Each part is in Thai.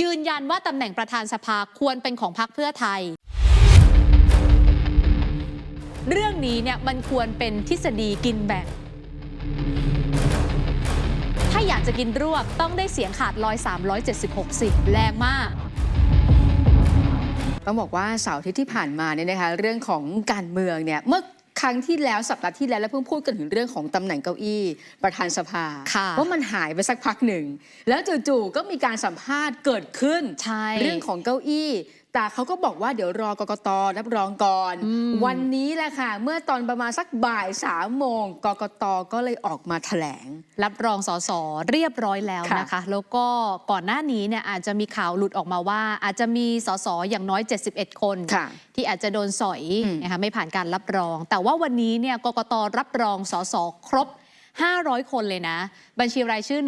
ยืนยันว่าตำแหน่งประธานสภาควรเป็นของพรรคเพื่อไทย เรื่องนี้เนี่ยมันควรเป็นทฤษฎีกินแบ่ง ถ้าอยากจะกินรวบต้องได้เสียงขาดลอย376สิบแรงมากต้องบอกว่าเสาร์อาทิตย์ที่ผ่านมาเนี่ยนะคะเรื่องของการเมืองเนี่ยเมื่อ รั้งที่แล้วสัปดาห์ที่แล้วแล้วเพิ่งพูดกันถึงเรื่องของตำแหน่งเก้าอี้ประธานสภาค่ะว่ามันหายไปสักพักหนึ่ง แล้วจู่ๆก็มีการสัมภาษณ์เกิดขึ้นใช่เรื่องของเก้าอี้ แต่เขาก็บอกว่าเดี๋ยวรอกกตรับรองก่อนอืมวันนี้แหละค่ะ เมื่อตอนประมาณสักบ่ายสามโมงกกตก็เลยออกมาแถลง รับรองสสเรียบร้อยแล้วค่ะนะคะ แล้วก็ก่อนหน้านี้เนี่ยอาจจะมีข่าวหลุดออกมาว่า อาจจะมีสสอย่างน้อย 71 คนค่ะที่อาจจะโดนสอยอืมนะคะไม่ผ่านการรับรอง แต่ว่าวันนี้เนี่ยกกตรับรองสสครบ 500 คนเลยนะ บัญชีรายชื่อ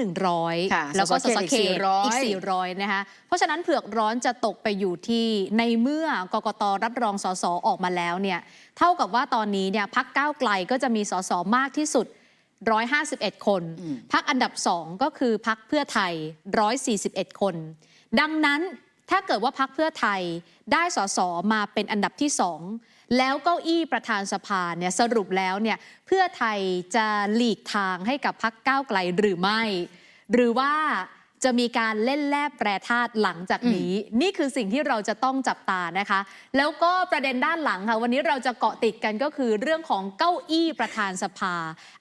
ค่ะ100 แล้วก็สสสสเขเขตตอีอีกก400 นะคะ เพราะฉะนั้นเผือกร้อนจะตกไปอยู่ที่ในเมื่อกกตรับรองสสออกมาแล้วเนี่ยเท่ากับว่าตอนนี้เนี่ยพักก้าวไกลก็จะมีสสมากที่สุด 151 คนอืมพักอันดับ 2 ก็คือพักเพื่อไทย 141 คน ดังนั้น ถ้าเกิดว่าพักเพื่อไทยได้สสมาเป็นอันดับที่สองแล้วเก้าอี้ประธานสภาเนี่ยสรุปแล้วเนี่ยเพื่อไทยจะหลีกทางให้กับพักก้าวไกลหรือไม่ หรือว่า จะมีการเล่นแลบแปรธาตุหลังจากนี้ นี่คือสิ่งที่เราจะต้องจับตานะคะ แล้วก็ประเด็นด้านหลังค่ะ วันนี้เราจะเกาะติดกันก็คือเรื่องของเก้าอี้ประธานสภา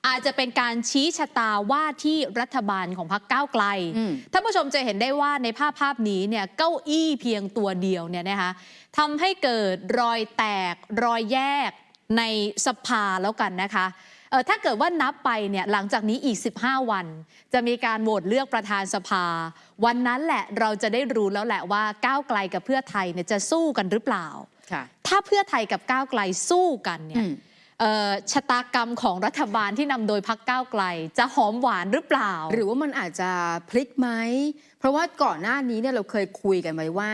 อาจจะเป็นการชี้ชะตาว่าที่รัฐบาลของพรรคก้าวไกลอืมท่านผู้ชมจะเห็นได้ว่าในภาพภาพนี้เนี่ยเก้าอี้เพียงตัวเดียวเนี่ยนะคะทำให้เกิดรอยแตกรอยแยกในสภาแล้วกันนะคะเออ ถ้าเกิดว่านับไปเนี่ยหลังจากนี้อีก 15 วัน จะมีการโหวตเลือกประธานสภา วันนั้นแหละเราจะได้รู้แล้วแหละว่าก้าวไกลกับเพื่อไทยเนี่ยจะสู้กันหรือเปล่าค่ะถ้าเพื่อไทยกับก้าวไกลสู้กันเนี่อืยมเอ่อชะตากรรมของรัฐบาลที่นำโดยพักก้าวไกล จะหอมหวานหรือเปล่า หรือว่ามันอาจจะพลิกไหมเพ ราะว่าก่อนหน้านี้เนี่ยเราเคยคุยกันไว้ว่า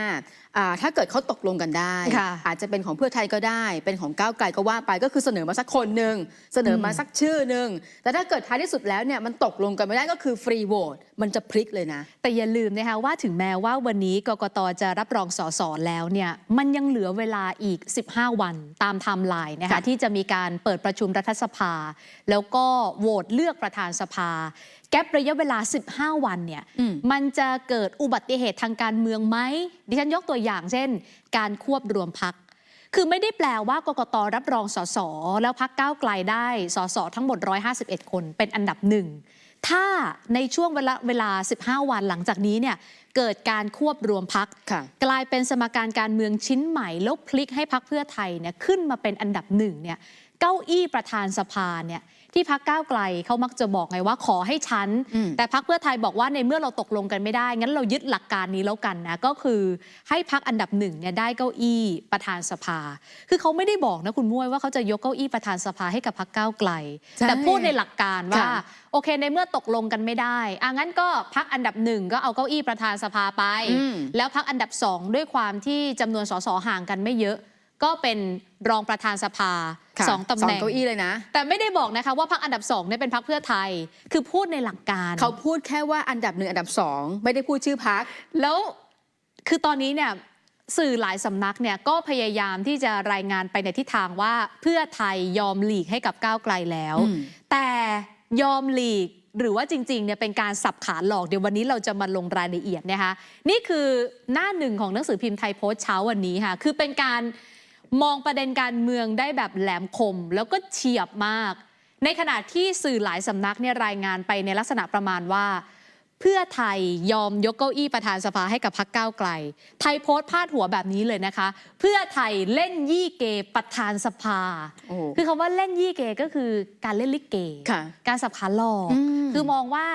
อ่าถ้าเกิดเขาตกลงกันได้ค่ะอาจจะเป็นของเพื่อไทยก็ได้ เป็นของก้าวไกลก็ว่าไปก็คือเสนอมาสักคนหนึ่งเสนอมาอืมสักชื่อหนึ่งแต่ถ้าเกิดท้ายที่สุดแล้วเนี่ยมันตกลงกันไม่ได้ก็คือฟรีโหวตมันจะพลิกเลยนะ แต่อย่าลืมนะคะว่าถึงแม้ว่าวันนี้กกตจะรับรองสสแล้วเนี่ยมันยังเหลือเวลาอีก 15 วันตามไทม์ไลน์นะคะค่ะที่จะมีการเปิดประชุมรัฐสภา แล้วก็โหวตเลือกประธานสภา แก๊ประยะเวลา 15 วันเนี่ยอืมมันจะเกิดอุบัติเหตุทางการเมืองไหมดิฉันยกตัวอย่างเช่น การควบรวมพักคือไม่ได้แปลว่ากกตรับรองสสแล้วพักก้าวไกลได้สสทั้งหมด 151 คนเป็นอันดับหนึ่งถ้าในช่วงเวลาเวลา 15 วันหลังจากนี้เนี่ยเกิดการควบรวมพักค่ะกลายเป็นสมการการเมืองชิ้นใหม่แล้วพลิกให้พักเพื่อไทยเนี่ยขึ้นมาเป็นอันดับหนึ่งเนี่ยเก้าอี้ประธานสภาเนี่ย ที่พักก้าวไกลเขามักจะบอกไงว่าขอให้ชั้นอืมแต่พักเพื่อไทยบอกว่าในเมื่อเราตกลงกันไม่ได้ งั้นเรายึดหลักการนี้แล้วกันนะก็คือให้พักอันดับหนึ่งเนี่ยได้เก้าอี้ประธานสภา คือเขาไม่ได้บอกนะคุณมุ้ยว่าเขาจะยกเก้าอี้ประธานสภาให้กับพักก้าวไกลใช่แต่พูดในหลักการว่าค่ะโอเคในเมื่อตกลงกันไม่ได้อะงั้นก็พักอันดับหนึ่งก็เอาเก้าอี้ประธานสภาไปอืมแล้วพักอันดับสองด้วยความที่จำนวนสสห่างกันไม่เยอะ ก็เป็นรองประธานสภาค่ะสองตำแหน่งเก้าอี้เลยนะ แต่ไม่ได้บอกนะคะว่าพักอันดับสองเนี่ยเป็นพักเพื่อไทย คือพูดในหลักการ เขาพูดแค่ว่าอันดับหนึ่งอันดับสองไม่ได้พูดชื่อพักแล้วคือตอนนี้เนี่ยสื่อหลายสำนักเนี่ยก็พยายามที่จะรายงานไปในทิศทางว่าเพื่อไทยยอมหลีกให้กับก้าวไกลแล้วอืมแต่ยอมหลีกหรือว่าจริงๆเนี่ยเป็นการสับขาหลอกเดี๋ยววันนี้เราจะมาลงรายละเอียดนะคะนี่คือหน้าหนึ่งของหนังสือพิมพ์ไทยโพสต์เช้าวันนี้ค่ะ คือเป็นการ มองประเด็นการเมืองได้แบบแหลมคมแล้วก็เฉียบมาก ในขณะที่สื่อหลายสำนักเนี่ยรายงานไปในลักษณะประมาณว่า เพื่อไทยยอมยกเก้าอี้ประธานสภาให้กับพักก้าวไกล ไทยโพสต์พาดหัวแบบนี้เลยนะคะ เพื่อไทยเล่นยี่เกประธานสภาโอ้โหคือคำว่าเล่นยี่เกก็คือการเล่นลิเกค่ะการสับขาหลอกอืมคือมองว่า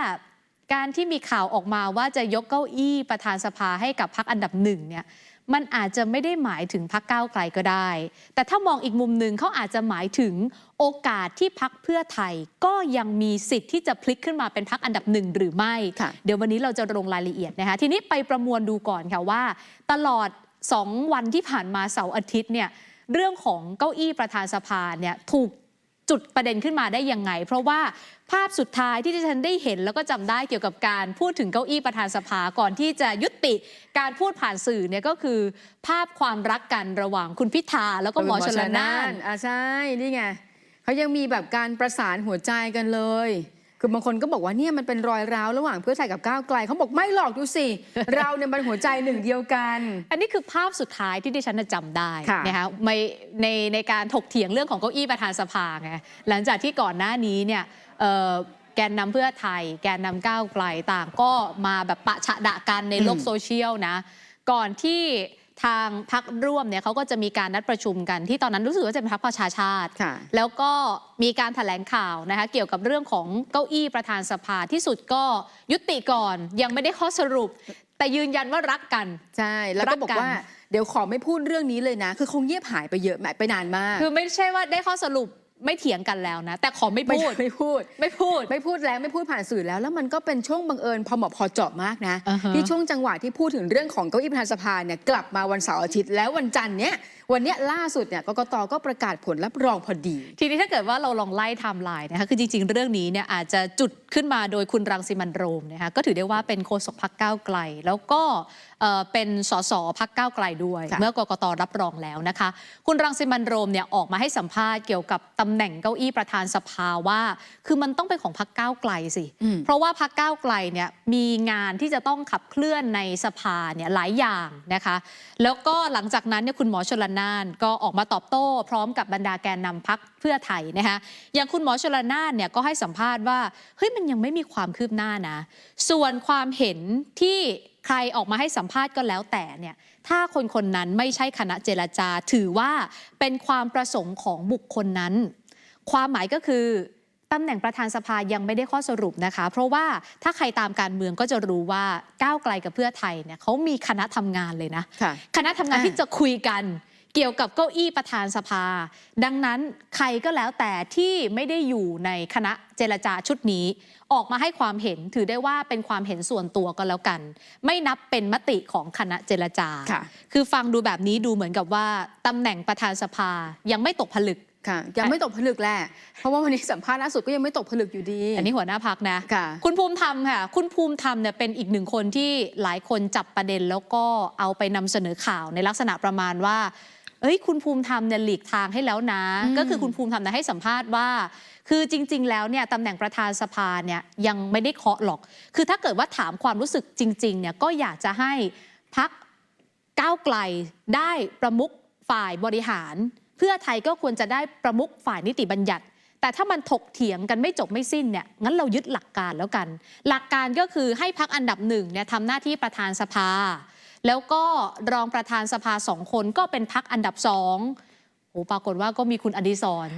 การที่มีข่าวออกมาว่าจะยกเก้าอี้ประธานสภาให้กับพักอันดับหนึ่งเนี่ย มันอาจจะไม่ได้หมายถึงพักก้าวไกลก็ได้ แต่ถ้ามองอีกมุมหนึ่งเขาอาจจะหมายถึงโอกาสที่พักเพื่อไทยก็ยังมีสิทธิ์ที่จะพลิกขึ้นมาเป็นพักอันดับหนึ่งหรือไม่ค่ะเดี๋ยววันนี้เราจะลงรายละเอียดนะคะ ทีนี้ไปประมวลดูก่อนค่ะว่า ตลอด 2 วันที่ผ่านมาเสาร์อาทิตย์เนี่ยเรื่องของเก้าอี้ประธานสภาเนี่ยถูก จุดประเด็นขึ้นมาได้ยังไง เพราะว่าภาพสุดท้ายที่ที่ฉันได้เห็นแล้วก็จำได้เกี่ยวกับการพูดถึงเก้าอี้ประธานสภาก่อนที่จะยุติการพูดผ่านสื่อเนี่ยก็คือ ภาพความรักกันระหว่างคุณพิธาแล้วก็หมอชลนานอะใช่นี่ไงเขายังมีแบบการประสานหัวใจกันเลย คือบางคนก็บอกว่าเนี่ยมันเป็นรอยร้าวระหว่างเพื่อไทยกับก้าวไกลเขาบอกไม่หรอกดูสิ เราเนี่ยมันหัวใจหนึ่งเดียวกัน อันนี้คือภาพสุดท้ายที่ดิฉันน่ะจำได้ค่ะนะคะในในในการถกเถียงเรื่องของเก้าอี้ประธานสภาไงหลังจากที่ก่อนหน้านี้เนี่ยเอ่อแกนนำเพื่อไทย แกนนำก้าวไกลต่างก็มาแบบปะฉะดะกันในโลกอืมโซเชียลนะ ก่อนที่ ทางพักร่วมเนี่ยเขาก็จะมีการนัดประชุมกันที่ตอนนั้นรู้สึกว่าจะเป็นพักประชาชาติค่ะแล้วก็มีการแถลงข่าวนะคะเกี่ยวกับเรื่องของเก้าอี้ประธานสภาที่สุดก็ยุติก่อน ยังไม่ได้ข้อสรุป แต่ยืนยันว่ารักกัน ใช่ แล้วรัก็กบอกกันว่าเดี๋ยวขอไม่พูดเรื่องนี้เลยนะ คือคงเงียบหายไปเยอะไปนานมาก คือไม่ใช่ว่าได้ข้อสรุป ไม่เถียงกันแล้วนะ แต่ขอไม่ไม่พูดไม่พูด ไม่พูด ไม่พูดแล้วไม่พูดผ่านสื่อแล้ว แล้วมันก็เป็นช่วงบังเอิญพอเหมาะพอเจาะมากนะอ่าฮะที่ช่วงจังหวะที่พูดถึงเรื่องของเก้าอี้ประธานสภาเนี่ยกลับมาวันเสาร์อาทิตย์แล้ววันจันทร์เนี้ย วันเนี้ยล่าสุดเนี่ยกกตก็ประกาศผลรับรองพอดี ทีนี้ถ้าเกิดว่าเราลองไล่ไทม์ไลน์นะคะคือจริงๆ เรื่องนี้เนี่ยอาจจะจุดขึ้นมาโดยคุณรังสิมันต์โรมนะคะก็ถือได้ว่าเป็นโฆษกพักก้าวไกล แล้วก็เอ่อเป็นสสพักก้าวไกลด้วยค่ะเมื่อกกตรับรองแล้วนะคะ คุณรังสิมันต์โรมเนี่ยออกมาให้สัมภาษณ์เกี่ยวกับตำแหน่งเก้าอี้ประธานสภาว่า คือมันต้องเป็นของพักก้าวไกลสิอืมเพราะว่าพักก้าวไกลเนี่ยมีงานที่จะต้องขับเคลื่อนในสภาเนี่ยหลายอย่างนะคะ แล้วก็หลังจากนั้นเนี่ยคุณหมอชลนาน ก็ออกมาตอบโต้ พร้อมกับบรรดาแกนนำพักเพื่อไทยนะคะอย่างคุณหมอชลนานเนี่ยก็ให้สัมภาษณ์ว่าเฮ้ยมันยังไม่มีความคืบหน้านะ ส่วนความเห็นที่ใครออกมาให้สัมภาษณ์ก็แล้วแต่เนี่ยถ้าคนคนนั้นไม่ใช่คณะเจรจา ถือว่าเป็นความประสงค์ของบุคคลนั้น ความหมายก็คือตำแหน่งประธานสภายังไม่ได้ข้อสรุปนะคะ เพราะว่าถ้าใครตามการเมืองก็จะรู้ว่าก้าวไกลกับเพื่อไทยเนี่ยเขามีคณะทำงานเลยนะค่ะคณะทำงานอ่าที่จะคุยกัน เกี่ยวกับเก้าอี้ประธานสภา ดังนั้นใครก็แล้วแต่ที่ไม่ได้อยู่ในคณะเจรจาชุดนี้ ออกมาให้ความเห็นถือได้ว่าเป็นความเห็นส่วนตัวก็แล้วกัน ไม่นับเป็นมติของคณะเจรจาค่ะคือฟังดูแบบนี้ดูเหมือนกับว่าตำแหน่งประธานสภายังไม่ตกผลึกค่ะยังไม่ตกผลึกแหละ เพราะว่าวันนี้สัมภาษณ์ล่าสุดก็ยังไม่ตกผลึกอยู่ดี อันนี้หัวหน้าพักนะค่ะคุณภูมิธรรมค่ะ คุณภูมิธรรมเนี่ยเป็นอีกหนึ่งคนที่หลายคนจับประเด็นแล้วก็เอาไปนำเสนอข่าวในลักษณะประมาณว่า เอ้ยคุณภูมิธรรมเนี่ยหลีกทางให้แล้วนะอืมก็คือคุณภูมิธรรมเนี่ยให้สัมภาษณ์ว่า คือจริง ๆ แล้วเนี่ยตำแหน่งประธานสภาเนี่ยยังไม่ได้เคาะหรอก คือถ้าเกิดว่าถามความรู้สึกจริงๆเนี่ยก็อยากจะให้พักก้าวไกลได้ประมุขฝ่ายบริหาร เพื่อไทยก็ควรจะได้ประมุขฝ่ายนิติบัญญัติ แต่ถ้ามันถกเถียงกันไม่จบไม่สิ้นเนี่ยงั้นเรายึดหลักการแล้วกัน หลักการก็คือให้พักอันดับหนึ่งเนี่ยทำหน้าที่ประธานสภา แล้วก็รองประธานสภาสองคนก็เป็นพักอันดับสองโอ้ปรากฏว่าก็มีคุณอดิศร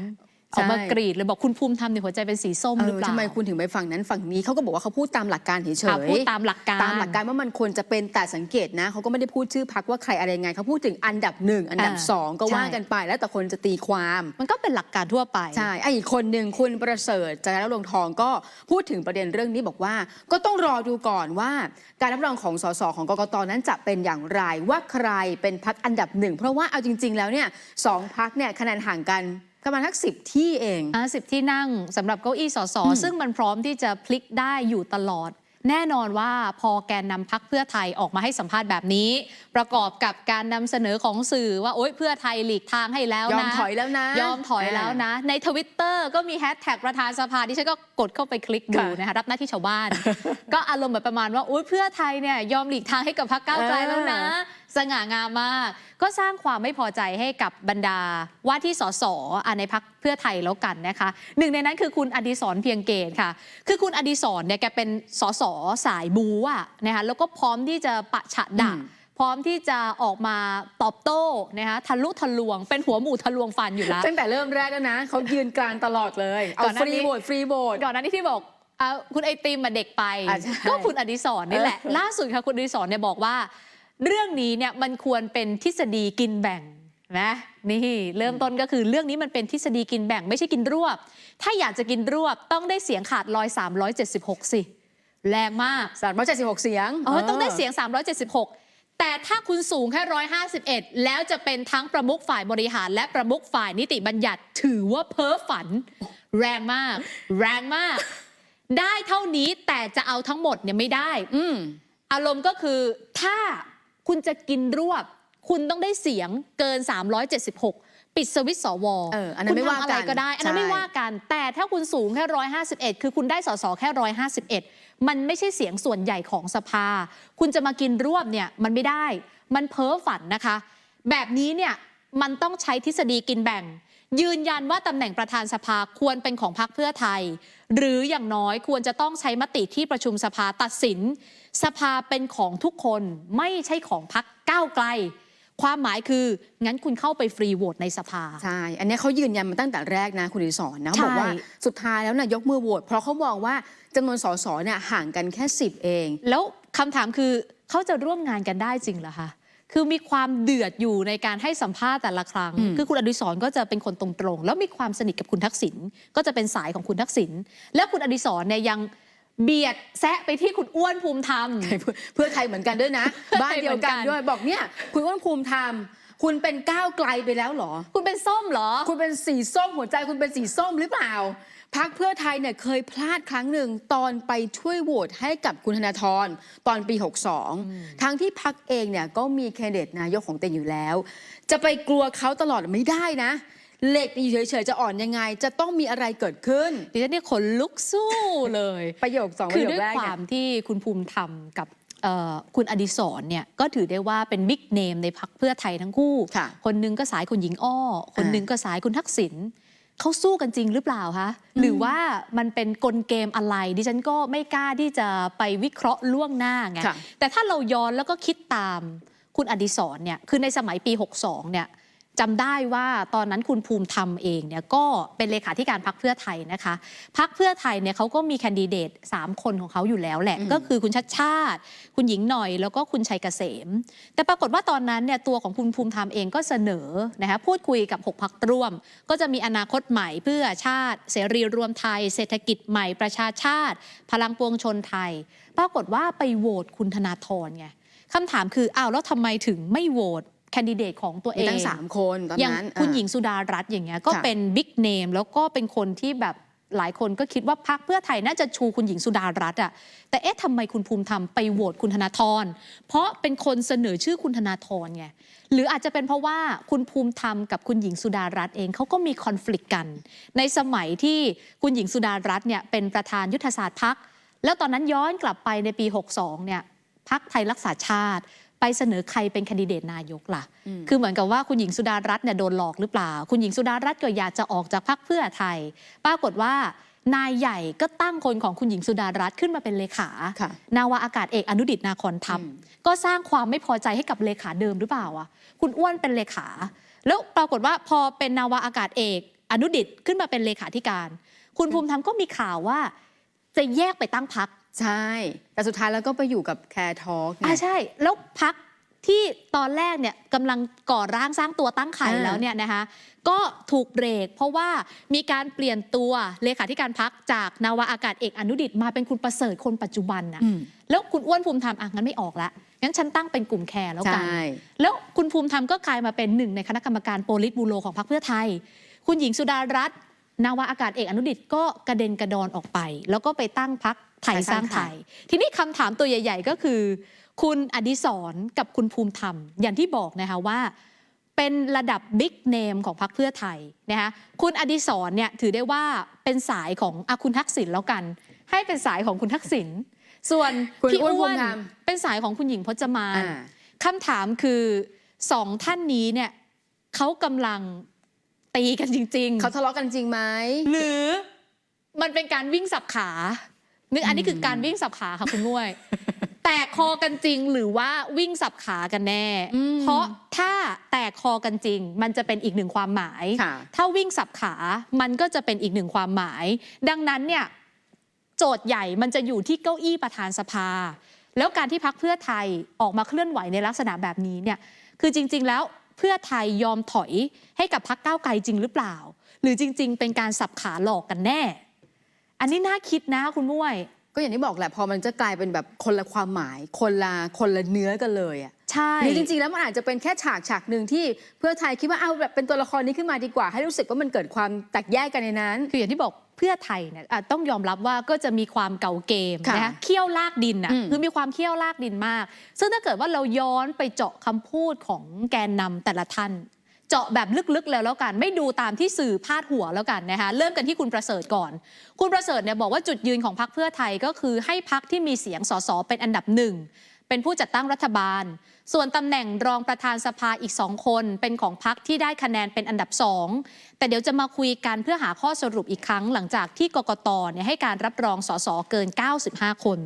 ออกมากรีดเลยบอกคุณภูมิธรรมในยหัวใจเป็นสีส้มเอหรืออเปล่าทำไมคุณถึงไปฝั่งนั้นฝั่งนี้เขาก็บอกว่าเขาพูดตามหลักการเฉยอะๆพูดตามหลักการตามหลักการว่ามันควรจะเป็นแต่สังเกตนะเขาก็ไม่ได้พูดชื่อพักว่าใครอะไรยังไงเขาพูดถึงอันดับหนึ่งอันดับอ่าสองก็ว่าใช่กันไปแล้วแต่คนจะตีความ มันก็เป็นหลักการทั่วไปใช่ไอ้อีกคนหนึ่งคุณประเสริฐจันทรลวงทองก็พูดถึงประเด็นเรื่องนี้บอกว่า ก็ต้องรอดูก่อนว่า การรับรองของสสของกกตนั้นจะเป็นอย่างไรว่าใครเป็นพักอันดับหนึ่งเพราะว่าเอาจริง ๆ แล้วเนี่ยสองพักเนี่ยคะแนนห่างกัน ประมาณทักสิบที่เองอ่าสิบที่นั่งสำหรับเก้าอี้สสอืมซึ่งมันพร้อมที่จะพลิกได้อยู่ตลอด แน่นอนว่าพอแกนนำพักเพื่อไทยออกมาให้สัมภาษณ์แบบนี้ ประกอบกับการนำเสนอของสื่อว่าโอ๊ยเพื่อไทยหลีกทางให้แล้วยอนะมถอยแล้วนะ ยอมถอยแล้วนะ ในทวิตเตอร์ก็มีแฮชแท็กประธานสภาที่ฉันก็กดเข้าไปคลิกดูค่ะนะคะรับหน้าที่ชาวบ้าน ก็อารมณ์แบบประมาณว่าโอ๊ยเพื่อไทยเนี่ยยอมหลีกทางให้กับพรรคก้าวไกลแล้วนะ สง่างามมาก ก็สร้างความไม่พอใจให้กับบรรดาว่าที่สสอะในพักเพื่อไทยแล้วกันนะคะหนึ่งในนั้นคือคุณอดิศรเพียงเกตค่ะ คือคุณอดิศรเนี่ยแกเป็นสสสายบูอะนะคะแล้วก็พร้อมที่จะปะฉะดะอืมพร้อมที่จะออกมาตอบโต้นะคะทะลุทะลวง เป็นหัวหมูทะลวงฟันอยู่แล้วตั้งแต่เริ่มแรกแล้วนะเขายืนกลางตลอดเลยเอาก่อนหน้าฟรีนี้โหวตฟรีโหวตก่อนหน้านี้ที่บอกอะคุณไอติมมาเด็กไปอะใช่ก็คุณอดิศรนี่แหละเออล่าสุดค่ะคุณอดิศรเนี่ยบอกว่า เรื่องนี้เนี่ยมันควรเป็นทฤษฎีกินแบ่งนะนี่เริ่มต้นก็คือเรื่องนี้มันเป็นทฤษฎีกินแบ่งไม่ใช่กินรวบ ถ้าอยากจะกินรวบต้องได้เสียงขาดลอย 376 สิ แรงมากสามร้อยเจ็ดสิบหกเสียงเออต้องได้เสียง 376 แต่ถ้าคุณสูงแค่ร้อยห้าสิบเอ็ดแล้วจะเป็นทั้งประมุขฝ่ายบริหาร และประมุขฝ่ายนิติบัญญัติถือว่าเพ้อฝัน แรงมาก แรงมาก ได้เท่านี้แต่จะเอาทั้งหมดเนี่ยไม่ได้ อืมอารมณ์ก็คือถ้า คุณจะกินรวบ คุณต้องได้เสียงเกิน 376 ปิดสวิตช์สวเอออันนั้นคุณไม่ว่าทำอะไรกันก็ได้ อันนั้นใช่ไม่ว่ากัน แต่ถ้าคุณสูงแค่ 151 คือคุณได้สสแค่ 151 มันไม่ใช่เสียงส่วนใหญ่ของสภา คุณจะมากินรวบเนี่ยมันไม่ได้ มันเพ้อฝันนะคะ แบบนี้เนี่ยมันต้องใช้ทฤษฎีกินแบ่ง ยืนยันว่าตำแหน่งประธานสภาควรเป็นของพรรคเพื่อไทย หรืออย่างน้อยควรจะต้องใช้มติที่ประชุมสภาตัดสิน สภาเป็นของทุกคนไม่ใช่ของพรรคก้าวไกล ความหมายคือ งั้นคุณเข้าไปฟรีโหวตในสภา ใช่ อันนี้เขายืนยันมาตั้งแต่แรกนะคุณดิศรนะเขาบอกว่าใช่สุดท้ายแล้วนะยกมือโหวตเพราะเขามองว่าจำนวนสสเนี่ยห่างกันแค่10เอง แล้วคำถามคือเขาจะร่วมงานกันได้จริงเหรอคะ คือมีความเดือดอยู่ในการให้สัมภาษณ์แต่ละครั้งอืมคือคุณอดิศรก็จะเป็นคนตรงๆ แล้วมีความสนิทกับคุณทักษิณก็จะเป็นสายของคุณทักษิณแล้วคุณอดิศรเนี่ยยังเบียดแซะไปที่คุณอ้วนภูมิธรรมเพื่อไทยเหมือนกันด้วยนะเพื่อบ้าไทนยเดียวกันเหมือนกันด้วยบอกเนี่ย คุณอ้วนภูมิธรรมคุณเป็นก้าวไกลไปแล้วเหรอ คุณเป็นส้มเหรอ คุณเป็นสีส้มหัวใจคุณเป็นสีส้มหรือเปล่า พักเพื่อไทยเนี่ยเคยพลาดครั้งหนึ่งตอนไปช่วยโหวตให้กับคุณธนาธรตอนปี 62 ทั้งที่พักเองเนี่ยก็มีแคนดิเดตนายกของตัวเองอยู่แล้ว จะไปกลัวเขาตลอดไม่ได้นะเหล็กอยู่เฉยๆจะอ่อนยังไง จะต้องมีอะไรเกิดขึ้นดิฉันเนี่ยขนลุกสู้เลย ประโยคสองปคืระอโยคด้วยแรกคเนี่วายมที่คุณภูมิธรรมกับเอ่อคุณอดิศรเนี่ยก็ถือได้ว่าเป็นบิ๊กเนมในพักเพื่อไทยทั้งคู่ค่ะคนหนึงก็สายคุณหญิงอ้อ คนหนึงก็สายคุณทักษิณ เขาสู้กันจริงหรือเปล่าคะหรือว่ามันเป็นกลเกมอะไร ดิฉันก็ไม่กล้าที่จะไปวิเคราะห์ล่วงหน้าไงค่ะแต่ถ้าเราย้อนแล้วก็คิดตามคุณอดิศรเนี่ยคือในสมัยปี 62เนี่ย จำได้ว่าตอนนั้นคุณภูมิธรรมเองเนี่ยก็เป็นเลขาธิการพักเพื่อไทยนะคะพักเพื่อไทยเนี่ยเขาก็มีแคนดิเดต 3 คนของเขาอยู่แล้วแหละอืมก็คือคุณชัดชาติ คุณหญิงหน่อยแล้วก็คุณชัยเกษม แต่ปรากฏว่าตอนนั้นเนี่ยตัวของคุณภูมิธรรมเองก็เสนอนะคะพูดคุยกับ 6 พักร่วม ก็จะมีอนาคตใหม่เพื่อชาติ เสรีรวมไทย เศรษฐกิจใหม่ประชาชาติ พลังปวงชนไทย ปรากฏว่าไปโหวตคุณธนาธรไงคำถามคืออ้าวแล้วทำไมถึงไม่โหวต แคนดิเดตของตัวมีเองตั้งสามคนตอนอย่างนั้นคุณอ่าหญิงสุดารัตน์อย่างเงี้ยก็ค่ะเป็นบิ๊กเนมแล้วก็เป็นคนที่แบบหลายคนก็คิดว่าพรรคเพื่อไทยน่าจะชูคุณหญิงสุดารัตน์อะแต่เอ๊ะทำไมคุณภูมิธรรมไปโหวตคุณธนาธรเพราะเป็นคนเสนอชื่อคุณธนาธรไงหรืออาจจะเป็นเพราะว่าคุณภูมิธรรมกับคุณหญิงสุดารัตน์เองเขาก็มีคอน FLICT กัน ในสมัยที่คุณหญิงสุดารัตน์เนี่ยเป็นประธานยุทธศาสตร์พักแล้วตอนนั้นย้อนกลับไปในปี 62เนี่ยพักไทยรักษาชาติ ไปเสนอใครเป็นแคนดิเดตนายกล่ะอืมคือเหมือนกับว่าคุณหญิงสุดารัตน์เนี่ยโดนหลอกหรือเปล่า คุณหญิงสุดารัตน์ก็อยากจะออกจากพักเพื่อไทย ปรากฏว่านายใหญ่ก็ตั้งคนของคุณหญิงสุดารัตน์ขึ้นมาเป็นเลขาค่ะนาวาอากาศเอกอนุดิตนาคอนทัพอืมก็สร้างความไม่พอใจให้กับเลขาเดิมหรือเปล่าอะ คุณอ้วนเป็นเลขา แล้วปรากฏว่าพอเป็นนาวาอากาศเอก อนุดิตขึ้นมาเป็นเลขาธิการ คุณภูมิธรรมก็มีข่าวว่า จะแยกไปตั้งพัก ใช่ แต่สุดท้ายแล้วก็ไปอยู่กับแคร์ทอล์กอ่าใช่ แล้วพักที่ตอนแรกเนี่ยกำลังก่อร่างสร้างตัวตั้งไข่อ่าแล้วเนี่ยนะคะก็ถูกเบรก เพราะว่ามีการเปลี่ยนตัวเลขาธิการพักจากนาวาอากาศเอกอนุดิตมาเป็นคุณประเสริฐคนปัจจุบันนะอืมแล้วคุณอ้วนภูมิธรรมอะงั้นไม่ออกละงั้นฉันตั้งเป็นกลุ่มแคร์แล้วใช่กันแล้วคุณภูมิธรรมก็กลายมาเป็นหนึ่งในคณะกรรมการโปลิตบูโรของพรรคเพื่อไทย คุณหญิงสุดารัตน์ นาวาอากาศเอกอนุดิตก็กระเด็นกระดอนออกไป แล้วก็ไปตั้งพักไทยสร้างไทย ทีนี้คำถามตัวใหญ่ ๆ ก็คือ คุณอดิศรกับคุณภูมิธรรม อย่างที่บอกนะคะว่าเป็นระดับบิ๊กเนมของพรรคเพื่อไทยนะคะคุณอดิศรเนี่ยถือได้ว่าเป็นสายของอะคุณทักษิณแล้วกัน ให้เป็นสายของคุณทักษิณส่วนคุณพี่อ้วนภูอ้วมินธรรมเป็นสายของคุณหญิงพจมานอ่าคำถามคือสองท่านนี้เนี่ยเขากำลัง ตีกันจริงเขาทะเลาะกันจริงไหมๆหรือมันเป็นการวิ่งสับขานึกอันนี้คือการวิ่งสับขาค่ะคุณมุ้ยแตกคอกันจริงหรือว่าวิ่งสับขากันแน่อืมเพราะถ้าแตกคอกันจริง มันจะเป็นอีกหนึ่งความหมายค่ะถ้าวิ่งสับขา มันก็จะเป็นอีกหนึ่งความหมาย ดังนั้นเนี่ยโจทย์ใหญ่มันจะอยู่ที่เก้าอี้ประธานสภา แล้วการที่พักเพื่อไทยออกมาเคลื่อนไหวในลักษณะแบบนี้เนี่ย คือจริง ๆ แล้ว เพื่อไทยยอมถอยให้กับพักก้าวไกลจริงหรือเปล่า หรือจริง ๆ เป็นการสับขาหลอกกันแน่ อันนี้น่าคิดนะคุณมุ้ยก็อย่างที่บอกแหละพอมันจะกลายเป็นแบบคนละความหมาย คนละคนละเนื้อกันเลยอะใช่หรือจริง ๆ แล้วมันอาจจะเป็นแค่ฉากฉากหนึ่งที่เพื่อไทยคิดว่าเอาแบบเป็นตัวละครนี้ขึ้นมาดีกว่า ให้รู้สึกว่ามันเกิดความแตกแยกกันในนั้น คืออย่างที่บอก เพื่อไทยเนี่ยอะต้องยอมรับว่าก็จะมีความเก่าเกมค่ะนะคะเคี่ยวลากดินอะอืมคือมีความเคี่ยวลากดินมาก ซึ่งถ้าเกิดว่าเราย้อนไปเจาะคำพูดของแกนนำแต่ละท่านเจาะแบบลึกๆแล้วแล้วกัน ไม่ดูตามที่สื่อพาดหัวแล้วกันนะคะเริ่มกันที่คุณประเสริฐก่อน คุณประเสริฐเนี่ยบอกว่าจุดยืนของพรรคเพื่อไทยก็คือให้พรรคที่มีเสียงสสเป็นอันดับหนึ่ง เป็นผู้จัดตั้งรัฐบาล ส่วนตำแหน่งรองประธานสภาอีกสองคน เป็นของพรรคที่ได้คะแนนเป็นอันดับสองแต่เดี๋ยวจะมาคุยกันเพื่อหาข้อสรุปอีกครั้ง หลังจากที่กกตเนี่ยให้การรับรองสสเกิน 95 คน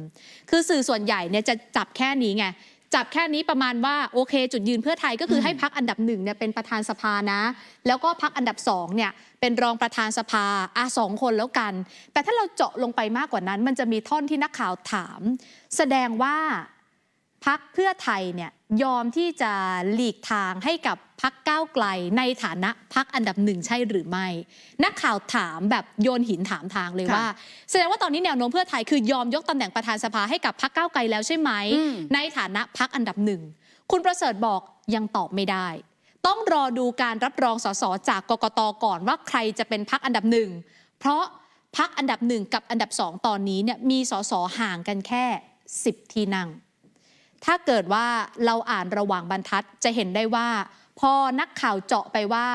คือสื่อส่วนใหญ่เนี่ยจะจับแค่นี้ไงจับแค่นี้ประมาณว่าโอเค จุดยืนเพื่อไทยก็คือให้พักอันดับหนึ่งเนี่ยเป็นประธานสภานะ แล้วก็พักอันดับสองเนี่ยเป็นรองประธานสภาอะสองคนแล้วกัน แต่ถ้าเราเจาะลงไปมากกว่านั้น มันจะมีท่อนที่นักข่าวถาม แสดงว่า พักเพื่อไทยเนี่ยยอมที่จะหลีกทางให้กับพักก้าวไกลในฐานะพักอันดับหนึ่งใช่หรือไม่ นักข่าวถามแบบโยนหินถามทางเลยค่ะว่า แสดงว่าตอนนี้แนวโน้มเพื่อไทยคือยอมยกตำแหน่งประธานสภาให้กับพักก้าวไกลแล้วใช่ไหมอืมในฐานะพักอันดับหนึ่งคุณประเสริฐบอกยังตอบไม่ได้ ต้องรอดูการรับรองสสจากกกตก่อนว่าใครจะเป็นพักอันดับหนึ่งเพราะพักอันดับหนึ่งกับอันดับสองตอนนี้เนี่ยมีสสห่างกันแค่ 10 ที่นั่ง ถ้าเกิดว่าเราอ่านระหว่างบรรทัดจะเห็นได้ว่า พอนักข่าวเจาะไปว่า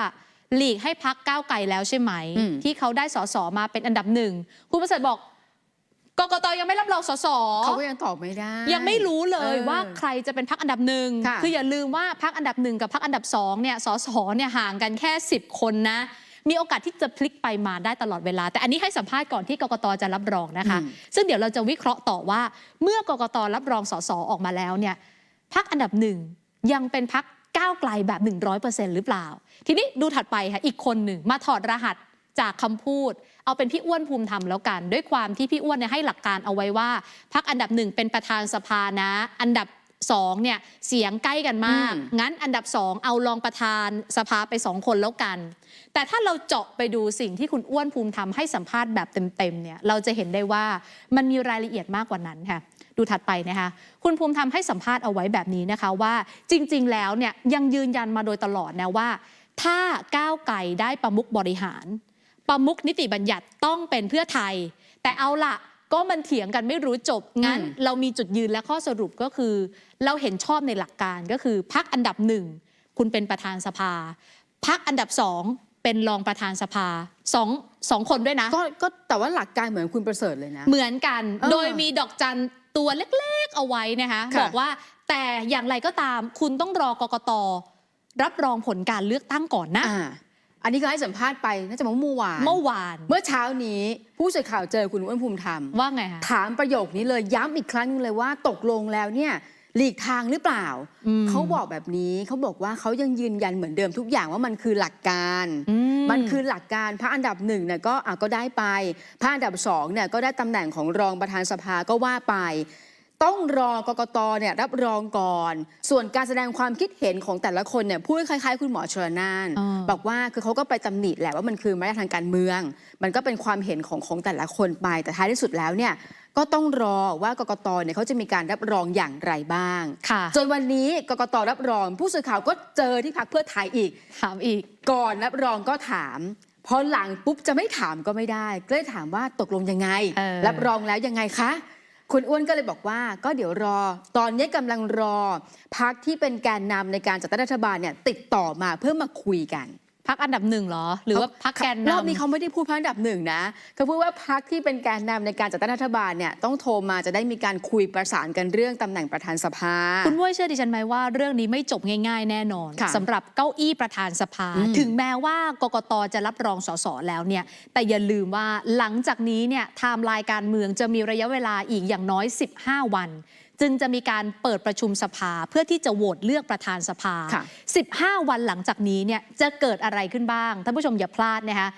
หลีกให้พักก้าวไกลแล้วใช่ไหมอืมที่เขาได้สสมาเป็นอันดับหนึ่งคุณประเสริฐบอกกกตยังไม่รับรองสสเขาก็ยังตอบไม่ได้ ยังไม่รู้เลยเออว่าใครจะเป็นพักอันดับหนึ่งค่ะออย่าลืมว่าพักอันดับหนึ่งกับพักอันดับสองเนี่ยสสเนี่ยห่างกันแค่ 10 คนนะ มีโอกาสที่จะพลิกไปมาได้ตลอดเวลา แต่อันนี้ให้สัมภาษณ์ก่อนที่กกตจะรับรองนะคะอืมซึ่งเดี๋ยวเราจะวิเคราะห์ต่อว่า เมื่อกกตรับรองสสออกมาแล้วเนี่ยพักอันดับหนึ่งยังเป็นพักก้าวไกลแบบ 100%หรือเปล่า ทีนี้ดูถัดไปค่ะอีกคนหนึ่งมาถอดรหัสจากคำพูด เอาเป็นพี่อ้วนภูมิธรรมแล้วกัน ด้วยความที่พี่อ้วนเนี่ยให้หลักการเอาไว้ว่าพักอันดับหนึ่งเป็นประธานสภานะ อันดับ สองเนี่ยเสียงใกล้กันมากอืมงั้นอันดับสองเอารองประธานสภาไปสองคนแล้วกัน แต่ถ้าเราเจาะไปดูสิ่งที่คุณอ้วนภูมิธรรมให้สัมภาษณ์แบบเต็มๆเนี่ยเราจะเห็นได้ว่ามันมีรายละเอียดมากกว่านั้นค่ะดูถัดไปนะคะคุณภูมิธรรมให้สัมภาษณ์เอาไว้แบบนี้นะคะว่าจริง ๆ แล้วเนี่ยยังยืนยันมาโดยตลอดนะว่า ถ้าก้าวไกลได้ประมุขบริหาร ประมุขนิติบัญญัติต้องเป็นเพื่อไทย แต่เอาละ ก็มันเถียงกันไม่รู้จบ งั้นอืมเรามีจุดยืนและข้อสรุปก็คือ เราเห็นชอบในหลักการก็คือพักอันดับหนึ่งคุณเป็นประธานสภาพักอันดับสองเป็นรองประธานสภาสองสองคนด้วยนะก็ก็แต่ว่าหลักการเหมือนคุณประเสริฐเลยนะ เหมือนกันเออโดยมีดอกจันตัวเล็กๆเอาไว้นะคะค่ะบอกว่าแต่อย่างไรก็ตาม คุณต้องรอกกตรับรองผลการเลือกตั้งก่อนนะอ่า อันนี้ก็ให้สัมภาษณ์ไปน่าจะเมื่อวานเมื่อวาน เมื่อเช้านี้ผู้สื่อข่าวเจอคุณอ้วนภูมิธรรมว่าไงคะถามประโยคนี้เลยย้ำอีกครั้งหนึงเลยว่าตกลงแล้วเนี่ยหลีกทางหรือเปล่าอืมเขาบอกแบบนี้เขาบอกว่าเขายังยืนยันเหมือนเดิมทุกอย่างว่ามันคือหลักการอืมันคือหลักการพระอันดับหนึ่งเนี่ยก็อะก็ได้ไปพระอันดับสองเนี่ยก็ได้ตำแหน่งของรองประธานสภาก็ว่าไป ต้องรอกกตเนี่ยรับรองก่อน ส่วนการแสดงความคิดเห็นของแต่ละคนเนี่ยพูดคล้ายๆ คุณหมอชลนานอ่าบอกว่าคือเขาก็ไปตำหนิแหละว่ามันคือมารยาททางการเมือง มันก็เป็นความเห็นของของแต่ละคนไปแต่ท้ายที่สุดแล้วเนี่ยก็ต้องรอว่ากกตเนี่ยเขาจะมีการรับรองอย่างไรบ้างค่ะจนวันนี้กกตรับรอง ผู้สื่อข่าวก็เจอที่พักเพื่อไทยอีก ถามอีก ก่อนรับรองก็ถามพอหลังปุ๊บจะไม่ถามก็ไม่ได้ก็เลยถามว่าตกลงยังไงเออรับรองแล้วยังไงคะ คุณอ้วนก็เลยบอกว่าก็เดี๋ยวรอ ตอนนี้กำลังรอพักที่เป็นแกนนำในการจัดตั้งรัฐบาลเนี่ยติดต่อมาเพื่อมาคุยกัน พักอันดับหนึ่งเหรอ หรือว่าพักแกนรอบนำนี้เขาไม่ได้พูดพักอันดับหนึ่งนะเขาพูดว่าพักที่เป็นแกนนำในการจัดตั้งรัฐบาลเนี่ยต้องโทรมาจะได้มีการคุยประสานกันเรื่องตำแหน่งประธานสภา คุณว้ยเชื่อดิฉันไหมว่าเรื่องนี้ไม่จบง่าย ๆ แน่นอนค่ะสำหรับเก้าอี้ประธานสภาอืมถึงแม้ว่ากกตจะรับรองสสแล้วเนี่ยแต่อย่าลืมว่าหลังจากนี้เนี่ยไทม์ไลน์การเมืองจะมีระยะเวลาอีกอย่างน้อย 15 วัน จึงจะมีการเปิดประชุมสภาเพื่อที่จะโหวตเลือกประธานสภาค่ะ15 วันหลังจากนี้เนี่ยจะเกิดอะไรขึ้นบ้างท่านผู้ชมอย่าพลาดนะคะ